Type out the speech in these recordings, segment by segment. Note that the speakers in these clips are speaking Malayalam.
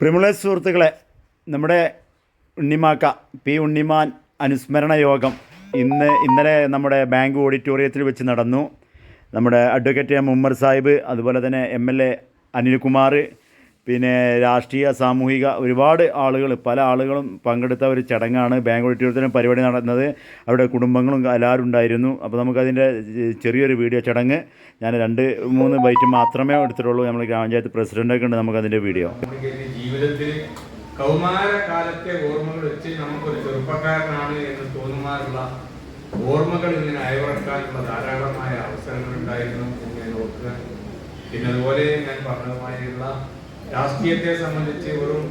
പ്രിമുള സുഹൃത്തുക്കളെ നമ്മുടെ ഉണ്ണിമാക്ക പി ഉണ്ണിമാൻ അനുസ്മരണ യോഗം ഇന്ന് ഇന്നലെ നമ്മുടെ ബാങ്ക് ഓഡിറ്റോറിയത്തിൽ വെച്ച് നടന്നു. നമ്മുടെ അഡ്വക്കേറ്റ് എം ഉമ്മർ സാഹിബ് അതുപോലെ തന്നെ എം എൽ എ അനിൽകുമാർ പിന്നെ രാഷ്ട്രീയ സാമൂഹിക ഒരുപാട് ആളുകൾ പല ആളുകളും പങ്കെടുത്ത ഒരു ചടങ്ങാണ് ബാങ്ക് ഓഡിറ്റോറിയത്തിലും പരിപാടി നടന്നത്. അവരുടെ കുടുംബങ്ങളും എല്ലാവരും ഉണ്ടായിരുന്നു. അപ്പോൾ നമുക്കതിന്റെ ചെറിയൊരു വീഡിയോ ചടങ്ങ് ഞാൻ രണ്ട് മൂന്ന് ബൈറ്റ് മാത്രമേ എടുത്തിട്ടുള്ളൂ. നമ്മൾ ഗ്രാമപഞ്ചായത്ത് പ്രസിഡന്റൊക്കെ ഉണ്ട് നമുക്കതിന്റെ വീഡിയോ. ജീവിതത്തിൽ കൗമാരകാലത്തെ ഓർമ്മകൾ വെച്ച് നമുക്കൊരു ചെറുപ്പക്കാരനാണ് എന്ന് തോന്നുമാറുള്ള ഓർമ്മകൾ ഇങ്ങനെ അയവിറക്കാനുള്ള ധാരാളമായ അവസരങ്ങൾ ഉണ്ടായിരുന്നു ഞാൻ ഓർക്കുക. പിന്നെ അതുപോലെ ഞാൻ പറഞ്ഞതുമായുള്ള രാഷ്ട്രീയത്തെ സംബന്ധിച്ച് വെറും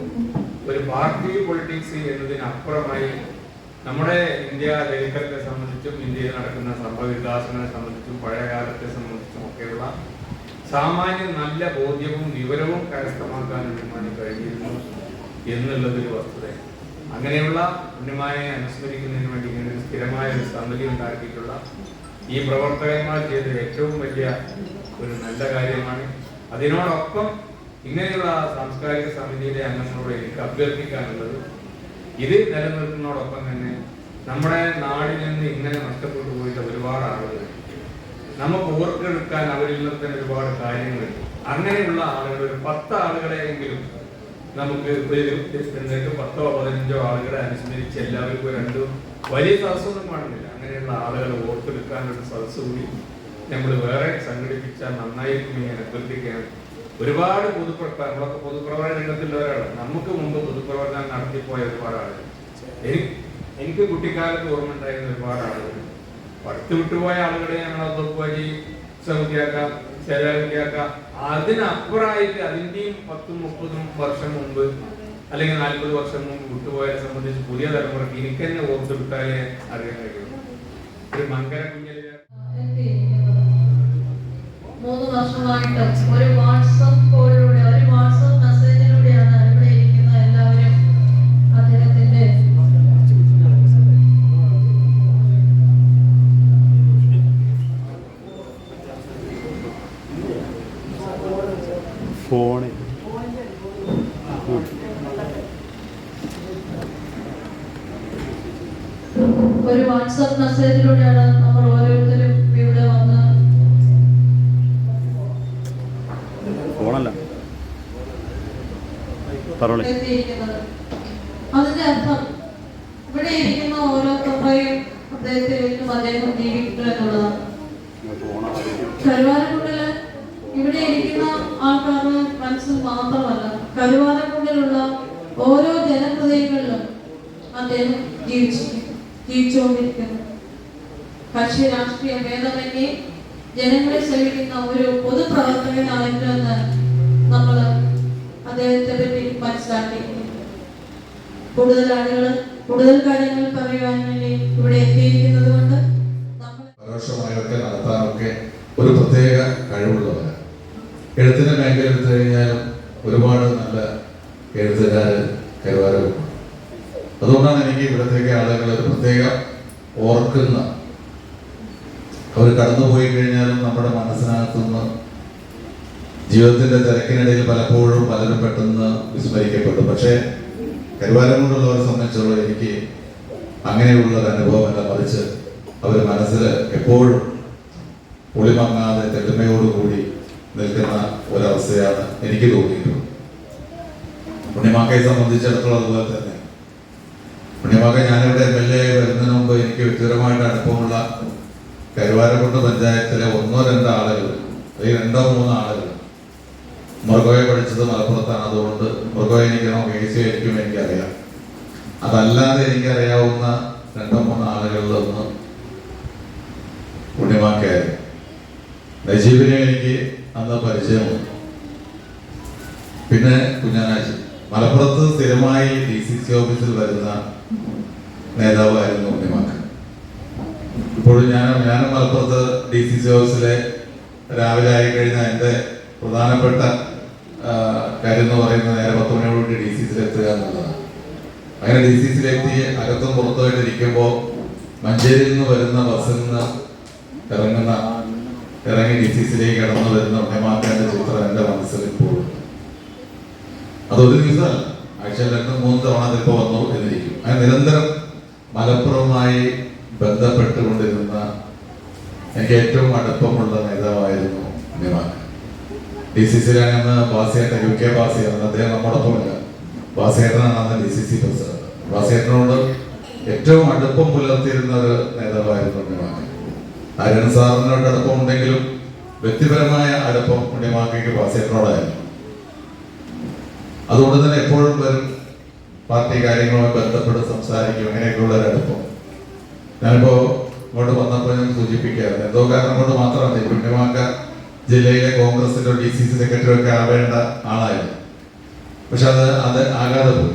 ഒരു പാർട്ടി പൊളിറ്റിക്സ് എന്നതിനപ്പുറമായി നമ്മുടെ ഇന്ത്യ ചരിത്രത്തെ സംബന്ധിച്ചും ഇന്ത്യയിൽ നടക്കുന്ന സംഭവ വികാസങ്ങളെ സംബന്ധിച്ചും പഴയകാലത്തെ സംബന്ധിച്ചും ഒക്കെയുള്ള സാമാന്യം നല്ല ബോധ്യവും വിവരവും കരസ്ഥമാക്കാൻ എന്നുള്ളതൊരു വസ്തുത അങ്ങനെയുള്ള അന്യമായ അനുസ്മരിക്കുന്നതിന് വേണ്ടി ഇങ്ങനെ ഒരു സ്ഥിരമായ ഒരു സമിതി ഉണ്ടാക്കിയിട്ടുള്ള ഈ പ്രവർത്തകന്മാർ ചെയ്ത ഏറ്റവും വലിയ ഒരു നല്ല കാര്യമാണ്. അതിനോടൊപ്പം ഇങ്ങനെയുള്ള സാംസ്കാരിക സമിതിയിലെ അംഗങ്ങളോട് എനിക്ക് അഭ്യർത്ഥിക്കാനുള്ളത് ഇത് നിലനിർത്തുന്നതോടൊപ്പം തന്നെ നമ്മുടെ നാടിൽ നിന്ന് ഇങ്ങനെ നഷ്ടപ്പെട്ടു പോയിട്ട് ഒരുപാട് ആളുകൾ നമുക്ക് ഓർത്തെടുക്കാൻ അവരിൽ നിന്ന് തന്നെ ഒരുപാട് കാര്യങ്ങളുണ്ട് അങ്ങനെയുള്ള ആളുകൾ ഒരു പത്ത് ആളുകളെയെങ്കിലും നമുക്ക് ഒരു എന്നിട്ട് പത്തോ പതിനഞ്ചോ ആളുകളെ അനുസ്മരിച്ച് എല്ലാവർക്കും രണ്ടു വലിയ സദസ്സൊന്നും കാണുന്നില്ല. അങ്ങനെയുള്ള ആളുകളെ ഓർത്തെടുക്കാനുള്ള സദസ്സ് കൂടി നമ്മൾ വേറെ സംഘടിപ്പിച്ചാൽ നന്നായിരിക്കും ഞാൻ അഭ്യർത്ഥിക്കുകയാണ്. ഒരുപാട് പൊതുപ്രവർത്തനം നമ്മളൊക്കെ പൊതുപ്രവർത്തന രംഗത്തുള്ളവരാണ്. നമുക്ക് മുമ്പ് പൊതുപ്രവർത്തനം നടത്തിപ്പോയ ഒരുപാട് ആളുകൾ. എനിക്ക് കുട്ടിക്കാലത്ത് ഓർമ്മ ഉണ്ടായിരുന്ന ഒരുപാട് ആളുകൾ. പഠിത്തു വിട്ടുപോയ ആളുകളെ ഞങ്ങൾ അതൊക്കെ സമിതിയാക്കാം ശേഖരിക്കാക്കാം അതിനപ്പുറമായിട്ട് അതിന്റെയും പത്തും മുപ്പതും വർഷം മുമ്പ് അല്ലെങ്കിൽ നാൽപ്പത് വർഷം മുമ്പ് വിട്ടുപോയതിനെ സംബന്ധിച്ച് പുതിയ തലമുറയ്ക്ക് എനിക്ക് തന്നെ ഓർത്തെടുത്താലേ അറിയാൻ കഴിയുള്ളൂ ഒരു മങ്കര കുഞ്ഞലിനെ മൂന്ന് വർഷമായിട്ട് ഒരു ഫോണ്. ഒരു വാട്സപ്പ് മെസ്സേജിലൂടെയാണ് നമ്മൾ ഓരോരുത്തരും ഇവിടെ വന്ന് ഫോണല്ല. അതിന്റെ അർത്ഥം ഇവിടെ ഇരിക്കുന്ന ഓരോ അദ്ദേഹത്തെ വീണ്ടും അദ്ദേഹം ജീവിക്കുന്നു എന്നുള്ളതാണ്. ആൾക്കാരുടെ മനസ്സിൽ മാത്രമല്ല. കരുവാരക്കുണ്ടിലുള്ള ഓരോ ജനഹൃദയങ്ങളിലും അദ്ദേഹം ജീവിച്ചു ജീവിച്ചുകൊണ്ടിരിക്കുന്നു. കക്ഷി രാഷ്ട്രീയ ഭേദമന്യേ ജനങ്ങളെ സേവിക്കുന്ന ഒരു പൊതുപ്രവർത്തകനായിരുന്നു നമ്മൾ അദ്ദേഹത്തെ പറ്റി മനസ്സിലാക്കി കൂടുതൽ ആളുകൾ കൂടുതൽ കാര്യങ്ങൾ പറയുവാൻ വേണ്ടി ഇവിടെ എത്തിയിരിക്കുന്നത് കൊണ്ട് നടത്താനൊക്കെ ഒരു പ്രത്യേക കഴിവുള്ളവരാണ്. എഴുത്തിന്റെ മേഖല എടുത്തു കഴിഞ്ഞാലും ഒരുപാട് നല്ല എഴുത്തുകാർ കൈവാരവും അതുകൊണ്ടാണ് എനിക്ക് ഇവിടത്തേക്ക് ആളുകൾ ഒരു പ്രത്യേകം ഓർക്കുന്ന അവർ കടന്നുപോയി കഴിഞ്ഞാലും നമ്മുടെ മനസ്സിനകത്തുനിന്ന് ജീവിതത്തിന്റെ തിരക്കിനിടയിൽ പലപ്പോഴും പലരും പെട്ടെന്ന് വിസ്മരിക്കപ്പെട്ടു. പക്ഷേ കരുവാരം കൊണ്ടുള്ളവരെ സംബന്ധിച്ചുള്ള എനിക്ക് അങ്ങനെയുള്ള ഒരു അനുഭവമല്ല മറിച്ച് അവർ മനസ്സിൽ എപ്പോഴും ഒളിമങ്ങാതെ തെളിമയോടുകൂടി നിൽക്കുന്ന ഒരവസ്ഥയാണ് എനിക്ക് തോന്നിയിട്ടുള്ളത്. പുണ്യമാക്കയെ സംബന്ധിച്ചിടത്തോളം അതുപോലെ തന്നെ. പുണ്യമാക്ക ഞാനിവിടെ എം എൽ എ വരുന്നതിന് മുമ്പ് എനിക്ക് വ്യക്തിപരമായിട്ട് അടുപ്പമുള്ള കരുവാരക്കുണ്ട് പഞ്ചായത്തിലെ ഒന്നോ രണ്ടോ ആളുകൾ അല്ലെങ്കിൽ രണ്ടോ മൂന്നോ ആളുകൾ മൃഗോയെ പഠിച്ചത് മലപ്പുറത്താണ്. അതുകൊണ്ട് മൃഗോയെ എനിക്കണോ കെ സി ആയിരിക്കും എനിക്കറിയാം. അതല്ലാതെ എനിക്കറിയാവുന്ന രണ്ടോ മൂന്നോ ആളുകളിൽ ഒന്ന് പുണ്യമാക്കയായിരുന്നു. നജീബിനെ എനിക്ക് അന്ന് പരിചയമാണ് പിന്നെ കുഞ്ഞാനാഴ്ച. മലപ്പുറത്ത് സ്ഥിരമായി ഡി സി സി ഓഫീസിൽ വരുന്ന നേതാവായിരുന്നു ഉണ്ണിമാക്ക. ഇപ്പോഴും ഞാൻ ഞാൻ മലപ്പുറത്ത് ഡി സി സി ഓഫീസിലെ രാവിലെ ആയി കഴിഞ്ഞ എന്റെ പ്രധാനപ്പെട്ട കാര്യം എന്ന് പറയുന്നത് നേരെ പത്ത് മണിയോടുകൂടി ഡി സി സിയിൽ എത്തുക എന്നുള്ളതാണ്. അങ്ങനെ ഡി സി സിയിലെത്തി അകത്തും പുറത്തുമായിട്ട് ഇരിക്കുമ്പോൾ മഞ്ചേരിയിൽ നിന്ന് വരുന്ന ബസ്സിൽ നിന്ന് ഇറങ്ങുന്ന ഇറങ്ങി ഡി സി സിയിലേക്ക് കടന്നു വരുന്ന ഉണ്ണിമാക്കാന്റെ ചിത്രം എന്റെ മനസ്സിൽ ഇപ്പോഴും. അതൊരു ദിവസമല്ല. ആഴ്ചയിൽ രണ്ട് മൂന്ന് തവണ അതിപ്പോ വന്നു എന്നിരിക്കും. അങ്ങനെ നിരന്തരം മലപ്പുറവുമായി ബന്ധപ്പെട്ടുകൊണ്ടിരുന്ന എനിക്ക് ഏറ്റവും അടുപ്പമുള്ള നേതാവായിരുന്നു ഉണ്ണിമാൻ ഡി സി സിയിലാണ് അന്ന് ബാസിയേട്ടൻ യു കെ ബാസിയാണ് അദ്ദേഹം നമ്മോടൊപ്പമില്ല ബാസിയേട്ടനാണ് അന്ന് ഡി സി സി പ്രസിഡന്റ്. ബാസിയേട്ടനോട് ഏറ്റവും അടുപ്പം പുലർത്തിയിരുന്ന ഒരു നേതാവായിരുന്നു ഉണ്ണിമാൻ ആര്യൻ സാറിനോട് അടുപ്പം ഉണ്ടെങ്കിലും വ്യക്തിപരമായ അടുപ്പം ഉണ്ണിമാക്കയ്ക്ക് ബാസിയേട്ടനോടായിരുന്നു അതുകൊണ്ട് തന്നെ എപ്പോഴും വരും പാർട്ടി കാര്യങ്ങളുമായി ബന്ധപ്പെട്ട് സംസാരിക്കും അങ്ങനെയൊക്കെയുള്ള ഒരു അടുപ്പം. ഞാനിപ്പോ ഇങ്ങോട്ട് വന്നപ്പോൾ ഞാൻ സൂചിപ്പിക്കുകയായിരുന്നു. എന്തോ കാരണം കൊണ്ട് മാത്രമല്ല ഈ പുണ്യമാക്ക ജില്ലയിലെ കോൺഗ്രസിന്റെ ഡി സി സി സെക്രട്ടറി ഒക്കെ ആവേണ്ട ആളായിരുന്നു. പക്ഷെ അത് അത് ആകാതെ പോയി.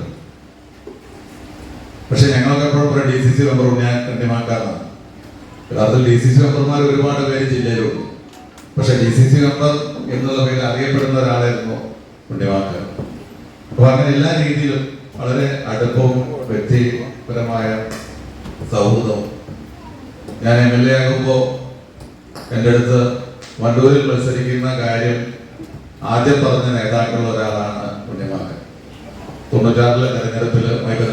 പക്ഷെ ഞങ്ങളൊക്കെ എപ്പോഴും ഒരു ഡി സി സി മെമ്പർ ഞാൻ പുണ്യമാക്കാറാണ് യഥാർത്ഥത്തിൽ ഡി സി സി മെമ്പർമാർ ഒരുപാട് പേര് ജില്ലയിലുണ്ട്. പക്ഷെ ഡി സി സി മെമ്പർ എന്നുള്ള പേരിൽ അറിയപ്പെടുന്ന ഒരാളായിരുന്നു പുണ്യമാക്ക അപ്പൊ അങ്ങനെ എല്ലാ രീതിയിലും വളരെ അടുപ്പവും വ്യക്തിപരമായ സൗഹൃദവും. ഞാൻ എം എൽ എ ആകുമ്പോൾ എന്റെ അടുത്ത് വണ്ടൂരിൽ മത്സരിക്കുന്ന കാര്യം ആദ്യം പറഞ്ഞ നേതാക്കളിൽ ഒരാളാണ് ഉണ്ണിമാക്കൻ തൊണ്ണൂറ്റാറിലെ തെരഞ്ഞെടുപ്പിൽ മൈക്ക്